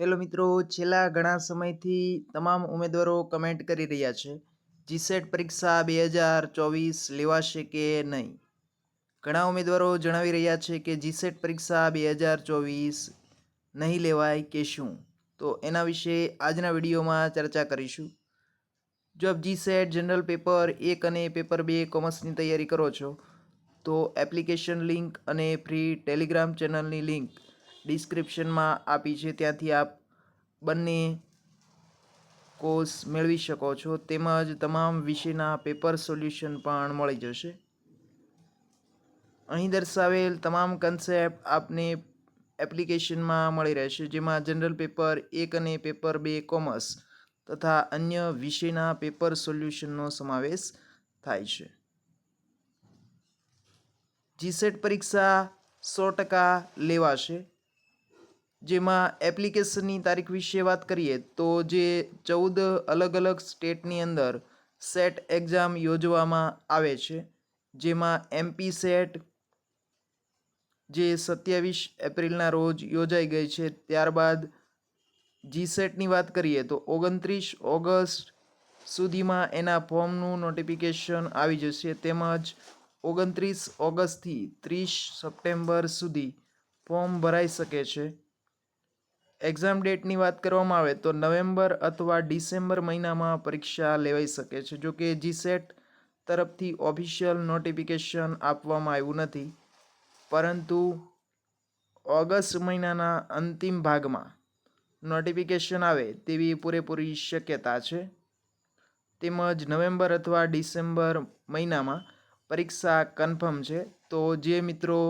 Hello મિત્રો, છેલ્લા ઘણા સમયથી તમામ ઉમેદવારો કમેન્ટ કરી રહ્યા છે. જીસેટ પરીક્ષા બે હજાર ચોવીસ લેવાશે કે નહીં? ઘણા ઉમેદવારો જણાવી રહ્યા છે કે જીસેટ પરીક્ષા બે હજાર ચોવીસ નહીં લેવાય કે શું? તો એના વિશે આજના વિડીયોમાં ચર્ચા કરીશું. જો આપ જીસેટ જનરલ પેપર એક અને પેપર બે કોમર્સની તૈયારી કરો છો, તો એપ્લિકેશન લિંક અને ફ્રી ટેલિગ્રામ ચેનલની લિંક ડિસ્ક્રિપ્શનમાં આપી છે. ત્યાંથી આપ બંને કોર્સ મેળવી શકો છો. તેમજ તમામ વિષયના પેપર સોલ્યુશન પણ મળી જશે. અહીં દર્શાવેલ તમામ કન્સેપ્ટ આપને એપ્લિકેશનમાં મળી રહેશે, જેમાં જનરલ પેપર એક અને પેપર બે કોમર્સ તથા અન્ય વિષયના પેપર સોલ્યુશનનો સમાવેશ થાય છે. જીસેટ પરીક્ષા સો ટકા લેવાશે. જેમાં એપ્લિકેશનની તારીખ વિશે વાત કરીએ, તો જે ચૌદ અલગ અલગ સ્ટેટની અંદર સેટ એક્ઝામ યોજવામાં આવે છે, જેમાં એમપી સેટ જે સત્યાવીસ એપ્રિલના રોજ યોજાઈ ગઈ છે, ત્યારબાદ જી સેટની વાત કરીએ, તો ઓગણત્રીસ ઓગસ્ટ સુધીમાં એના ફોર્મનું નોટિફિકેશન આવી જશે, તેમજ ઓગણત્રીસ ઓગસ્ટથી ત્રીસ સપ્ટેમ્બર સુધી ફોર્મ ભરાઈ શકે છે. એક્ઝામ ડેટની વાત કરવામાં આવે તો નવેમ્બર અથવા ડિસેમ્બર મહિનામાં પરીક્ષા લેવાઈ શકે છે. જો કે જીસેટ તરફથી ઓફિશિયલ નોટિફિકેશન આપવામાં આવ્યું નથી. પરંતુ ઓગસ્ટ મહિનાના અંતિમ ભાગમાં નોટિફિકેશન આવે તેવી પૂરેપૂરી શક્યતા છે. તેમજ નવેમ્બર અથવા ડિસેમ્બર મહિનામાં પરીક્ષા કન્ફર્મ છે. તો જે મિત્રો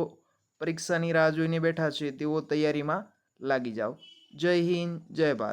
પરીક્ષાની રાહ જોઈને બેઠા છે તેઓ તૈયારીમાં લાગી જાઓ. जय हिंद जय भारत.